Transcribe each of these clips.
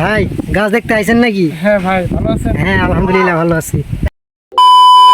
ভাই গাছ দেখতে আইছেন নাকি? হ্যাঁ ভাই ভালো আছেন? হ্যাঁ আলহামদুলিল্লাহ ভালো আছি।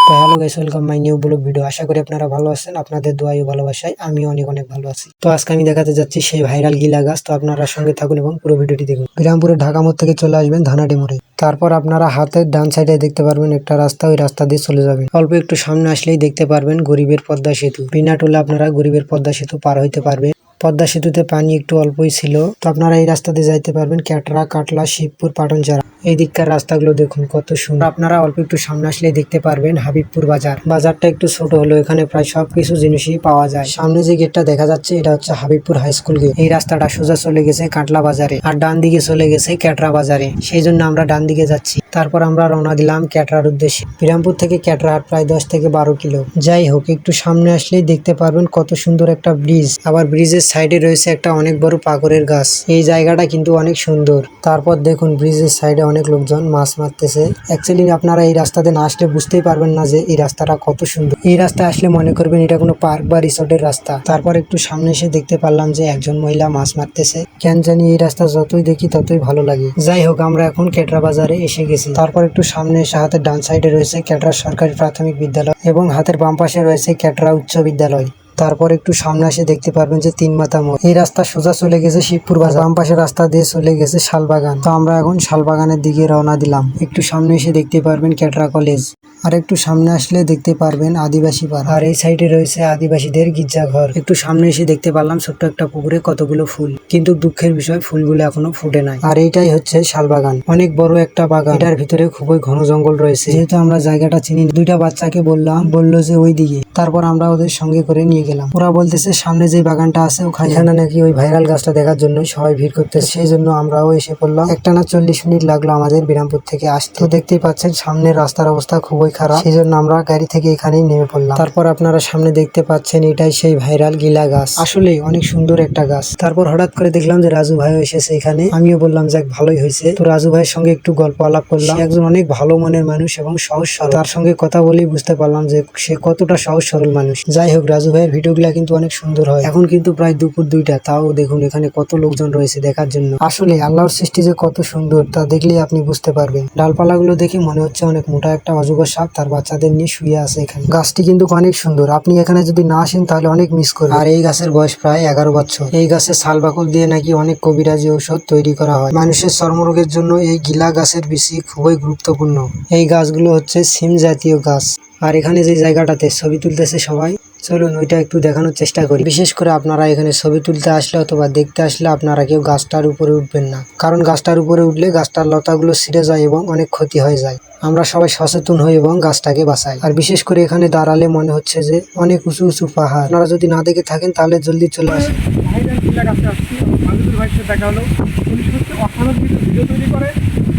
তো hello guys welcome my new blog video আশা করি আপনারা ভালো আছেন আপনাদের দোয়াই ভালোবাসায় আমি অনেক অনেক ভালো আছি। তো আজকে আমি দেখাতে যাচ্ছি সেই ভাইরাল গিলা গাছ তো আপনারা সঙ্গে থাকুন এবং পুরো ভিডিওটি দেখুন। বিরামপুরের ঢাকা মোড় থেকে চলে আসবেন ধানাটি মোড়ে। তারপর আপনারা হাতের ডান সাইডে দেখতে পারবেন একটা রাস্তা ওই রাস্তা দিয়ে চলে যাবেন। অল্প একটু সামনে আসলেই দেখতে পারবেন গরিবের পদ্মা সেতু। বিনা টোলে আপনারা গরিবের পদ্মা সেতু পার হইতে পারবেন। পদ্মা সেতুতে পানি একটু অল্পই ছিল। তো আপনারা এই রাস্তা দিয়ে যাইতে পারবেন। ক্যাটরা, কাটলা, শিবপুর পাটনচারা এই দিককার রাস্তাগুলো দেখুন, কত সুন্দর। আপনারা অল্প একটু সামনে আসলে দেখতে পারবেন হাবিবপুর বাজার। বাজারটা একটু ছোট হলো এখানে প্রায় সবকিছু জিনিসই পাওয়া যায়। সামনে যে গেটটা দেখা যাচ্ছে, এটা হচ্ছে হাবিবপুর হাই স্কুল গেট। এই রাস্তাটা সোজা চলে গেছে কাটলা বাজারে আর ডান দিকে চলে গেছে ক্যাটরা বাজারে। সেই জন্য আমরা ডান দিকে যাচ্ছি। তারপর আমরা রওনা দিলাম ক্যাটরার উদ্দেশ্যে। বিরামপুর থেকে ক্যাটরাহাট প্রায় দশ থেকে বারো কিলো। যাই হোক, একটু সামনে আসলেই দেখতে পারবেন কত সুন্দর একটা ব্রিজ। আবার ব্রিজের সাইডে রয়েছে একটা অনেক বড় পাগরের গাছ। এই জায়গাটা কিন্তু অনেক সুন্দর। তারপর দেখুন, ব্রিজের সাইডে অনেক লোকজন মাছ মারতেছে। অ্যাকচুয়ালি আপনারা এই রাস্তাতে না আসলে বুঝতেই পারবেন না যে এই রাস্তাটা কত সুন্দর। এই রাস্তায় আসলে মনে করবেন এটা কোনো পার্ক বা রিসোর্টের রাস্তা। তারপর একটু সামনে এসে দেখতে পারলাম যে একজন মহিলা মাছ মারতেছে। কেন জানি এই রাস্তা যতই দেখি ততই ভালো লাগে। যাই হোক, আমরা এখন কেটরা বাজারে এসে গেছি। তারপর একটু সামনে এসে হাতের ডান সাইডে রয়েছে কেটরা সরকারি প্রাথমিক বিদ্যালয় এবং হাতের বাম পাশে রয়েছে কেটরা উচ্চ বিদ্যালয়। তারপর একটু সামনে এসে দেখতে পারবেন যে তিন মাথা মোড়। এই রাস্তা সোজা চলে গেছে শিবপুর বাজার। বাম পাশে রাস্তা দিয়ে চলে গেছে শালবাগান। তো আমরা এখন শালবাগানের দিকে রওনা দিলাম। একটু সামনে এসে দেখতে পারবেন ক্যাটরা কলেজ। আর একটু সামনে আসলে দেখতে পারবেন আদিবাসী পাড়া। আর এই সাইডে রয়েছে আদিবাসীদের গির্জাঘর। একটু সামনে এসে দেখতে পারলাম ছোট্ট একটা পুকুরে কতগুলো ফুল। কিন্তু দুঃখের বিষয়, ফুলগুলো এখনও ফুটে নাই। আর এইটাই হচ্ছে শালবাগান অনেক বড় একটা বাগান। এটার ভিতরে খুবই ঘন জঙ্গল রয়েছে। যেহেতু আমরা জায়গাটা চিনি দুইটা বাচ্চাকে বললাম, বলল যে ওই দিকে। তারপর আমরা ওদের সঙ্গে করে নিয়ে গেলাম। ওরা বলতেছে, সামনে যে বাগানটা আছে, ওখানে নাকি ওই ভাইরাল গাছটা দেখার জন্য সবাই ভিড় করতেছে। সেই জন্য আমরাও এসে পড়লাম। একটা না চল্লিশ মিনিট লাগল আমাদের বিরামপুর থেকে আসতে। দেখতেই পাচ্ছেন, সামনের রাস্তার অবস্থা খুবই খারাপ। সেই জন্য আমরা গাড়ি থেকে এখানেই নেমে পড়লাম। তারপর আপনারা সামনে দেখতে পাচ্ছেন এটাই সেই ভাইরাল গিলা গাছ। আসলে অনেক সুন্দর একটা গাছ। তারপর হঠাৎ করে দেখলাম যে রাজু ভাই এসেছে এখানে। আমিও বললাম যাক ভালোই হয়েছে। তো রাজু ভাইয়ের সঙ্গে একটু গল্প আলাপ করলাম। একজন অনেক ভালো মনের মানুষ এবং সহজ সরল। তার সঙ্গে কথা বলেই বুঝতে পারলাম যে সে কতটা সহজ সরল মানুষ। যাই হোক রাজু ভাইয়ের ভিডিওগুলা কিন্তু অনেক সুন্দর হয়। এখন কিন্তু প্রায় দুপুর দুইটা। তাও দেখুন এখানে কত লোকজন রয়েছে দেখার জন্য। আসলে আল্লাহর সৃষ্টি যে কত সুন্দর তা দেখলেই আপনি বুঝতে পারবেন। ডালপালাগুলো দেখে মনে হচ্ছে অনেক মোটা একটা অজগর সাপ তার বাচ্চাদের নিয়ে শুয়ে আছে এখানে। গাছটি কিন্তু অনেক সুন্দর। আপনি এখানে যদি না আসেন, তাহলে অনেক মিস করবেন। আর এই গাছের বয়স প্রায় এগারো বছর। এই গাছের শাল বাকল দিয়ে নাকি অনেক কবিরাজি ঔষধ তৈরি করা হয়। মানুষের চর্মরোগের জন্য এই গিলা গাছের বেশি খুবই গুরুত্বপূর্ণ। এই গাছগুলো হচ্ছে সিম জাতীয় গাছ। আর এখানে যে জায়গাটাতে ছবি তুলতেছে সবাই চলুন ওইটা একটু দেখানোর চেষ্টা করি। বিশেষ করে আপনারা এখানে ছবি তুলতে আসলে অথবা দেখতে আসলে আপনারা কেউ গাছটার উপরে উঠবেন না। কারণ গাছটার উপরে উঠলে গাছটার লতাগুলো ছিঁড়ে যায় এবং অনেক ক্ষতি হয়ে যায়। আমরা সবাই সচেতন হই এবং গাছটাকে বাঁচাই। আর বিশেষ করে এখানে দাঁড়ালে মনে হচ্ছে যে অনেক উঁচু উঁচু পাহাড়। আপনারা যদি না দেখে থাকেন তাহলে জলদি চলে আসেন।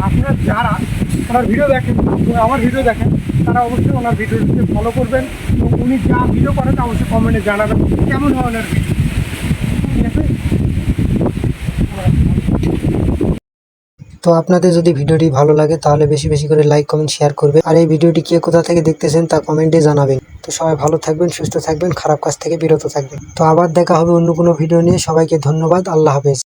আপনারা যারা ওনার ভিডিও দেখেন। আমার ভিডিও দেখেন। তারা অবশ্যই ওনার ভিডিওটিকে ফলো করবেন। এবং উনি যা ভিডিও করেন, তা অবশ্যই কমেন্টে জানাবেন। কেমন হয় ওনার তো আপনাদের যদি ভিডিওটি ভালো লাগে, তাহলে বেশি বেশি করে লাইক কমেন্ট শেয়ার করবে আর এই ভিডিওটি কে কোথা থেকে দেখতেছেন, তা কমেন্টে জানাবেন। তো সবাই ভালো থাকবেন, সুস্থ থাকবেন, খারাপ কাজ থেকে বিরত থাকবেন। তো আবার দেখা হবে অন্য কোনো ভিডিও নিয়ে। সবাইকে ধন্যবাদ, আল্লাহ হাফেজ।